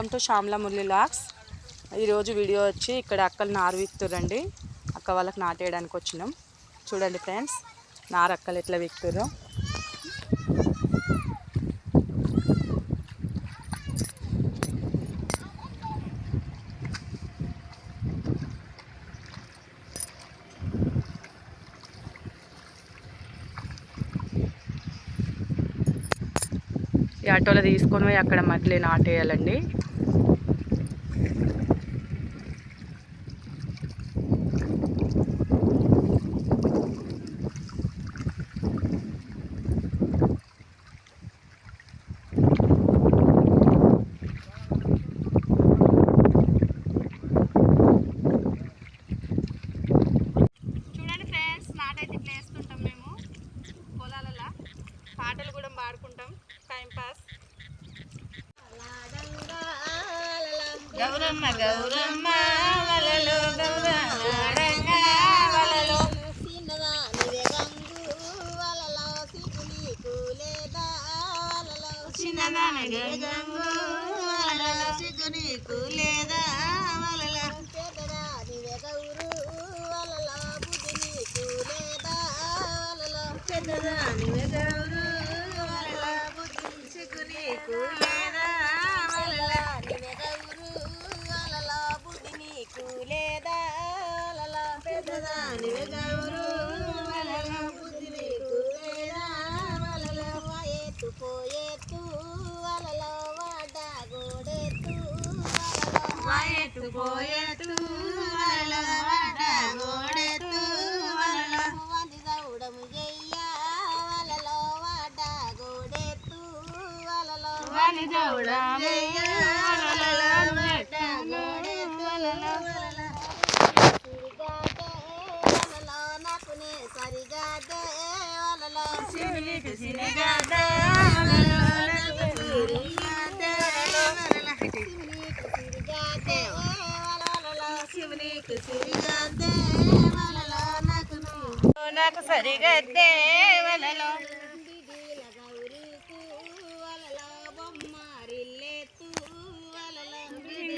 Welcome to Shyamla Murali vlogs. ఈరోజు video వచ్చి ఇక్కడ అక్కలు నారు విక్తురండి అక్క వాళ్ళకి నాటేయడానికి వచ్చినాం. చూడండి ఫ్రెండ్స్ నారు అక్కలు ఎట్లా విక్తురో ఈ ఆటోలో తీసుకొని పోయి అక్కడ మళ్ళీ నాటేయాలండి చూడండి ఫ్రెండ్స్ నాటైతే ఇట్లా వేస్తుంటాం మేము పొలాలలో పాటలు కూడా పాడుకుంటాం టైం పాస్ గౌరమ్మ గౌరమ్మ వలలో గౌరమ్మ వలలో. చిన్నదాని గంగు వలలో. సిగ్గు నీకు వలలో పెద్దదాని గౌరు వలలో. గౌరు వలలో నీకు లేదా వలలో పోయేత్తు వలలో వాడ గోడెత్తు వాయెత్తు పోయెత్తు వలలో వాడ గోడెత్తు వలలో వంది దౌడము చెయ్య నాకు సరిగద్దే వలలో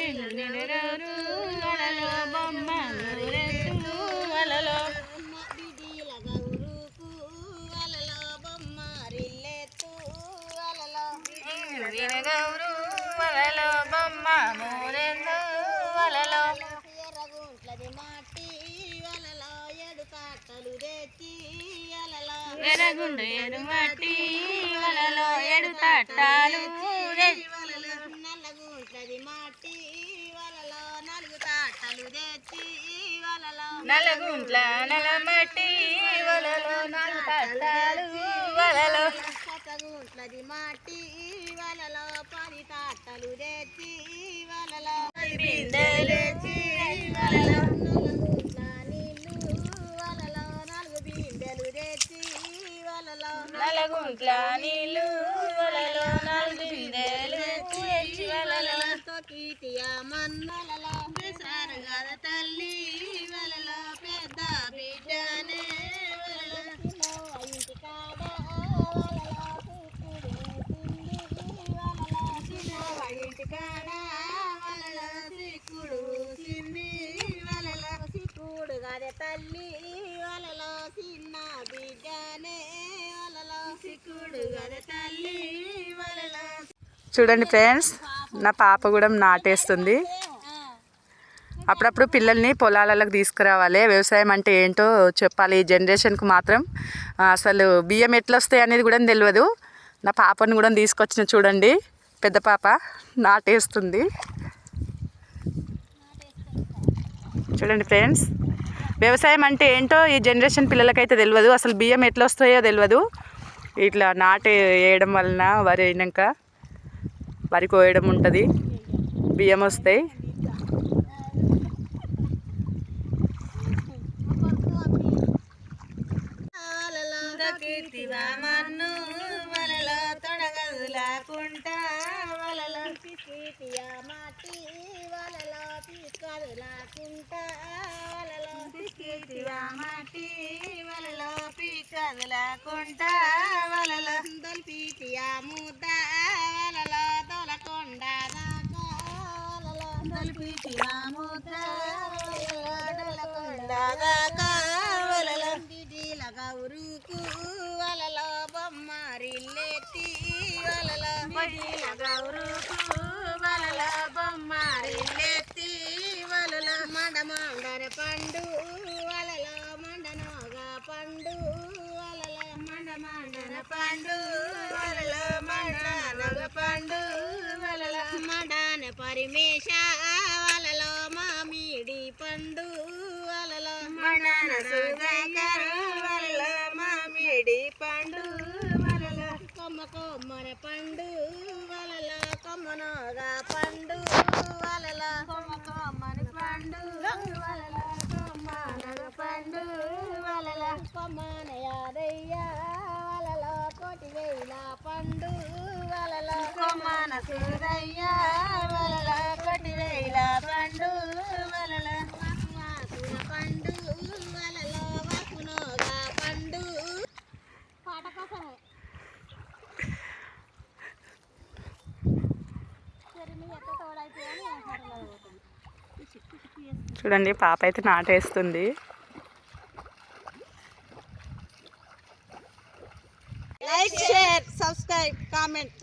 వలలో వలలో వినగౌరు వలలో బొమ్మ మూరెందు వలలో. ఎర్రగుంట్లది మాటి వలలో ఎడు కాటలు తెచ్చి వలలో వెరగుండు వలలో ఎడు తట్టాలు నల్లగుంట్లది మాటి వలలో నలుగు తాటలు తెచ్చి వలలో నలగుంట్ల నలమట్టి వలలో నాలుగు తాటాలు వలలో పచ్చగుంట్లది మాటి పది తాటలు తెచ్చి వలలో బిందెలేచి వలలో నల్లగుంట్ల నీళ్ళు వలలో నాలుగు బిందెలు తెచ్చి వలలో నలగుంట్ల నీళ్ళు వలలో నాలుగు బిందెలు తెచ్చి వలలో తొకిటియ మన్నలలో బెసారు గద తల్లి వలలో పెద్ద బిడ్డనే వలలో ఇంటి కాడ వలలో ఇంటి కాడ వలలో సిక్కుడు సింది వలలో సిక్కుడు గద తల్లి వలలో చిన్న బిడ్డనే వలలో సిక్కుడు గద తల్లి వలలో చూడండి ఫ్రెండ్స్ నా పాప కూడా నాటేస్తుంది. అప్పుడప్పుడు పిల్లల్ని పొలాలకు తీసుకురావాలి. వ్యవసాయం అంటే ఏంటో చెప్పాలి. ఈ జనరేషన్కు మాత్రం అసలు బియ్యం ఎట్లా వస్తాయి అనేది కూడా తెలియదు. నా పాపని కూడా తీసుకొచ్చిన చూడండి. పెద్ద పాప నాటేస్తుంది. చూడండి ఫ్రెండ్స్ వ్యవసాయం అంటే ఏంటో ఈ జనరేషన్ పిల్లలకైతే తెలియదు. అసలు బియ్యం ఎట్లా వస్తాయో తెలియదు. ఇట్లా నాటే వేయడం వలన వరి అయినాక వరి కోయడం ఉంటుంది. బియ్యం వస్తాయి. మన్ను వలలో తొడగదులాకుంటా ఉరుకు వలలో బొమ్మారిల్లెత్తి వలలో బడిలగా ఉరుకు వలలో బొమ్మారిల్లెత్తి వలలో పండు మండన పరిమేష వలలో మామిడి పండు వలల మండన సుధాకర్ వలల మామిడి పండు వలల కొమ్మ కొమ్మన పండు వలల కొమ్మనోగా పండు వలల కొమ్మ కొమ్మన పండు వలల కొమ్మనగ పండు వలల కొమ్మన యాదయ్య వలల కోటి వేల పండు వలల కొమ్మన సూరయ్య వలల కోటి వేల పండు వలల వాకున పండు వలల వాకునోగా పండు పాట కోసమే చెరుని ఎక్క తోడైపోయాని పోతుంది చూడండి పాప అయితే నాటేస్తుంది. Like share subscribe comment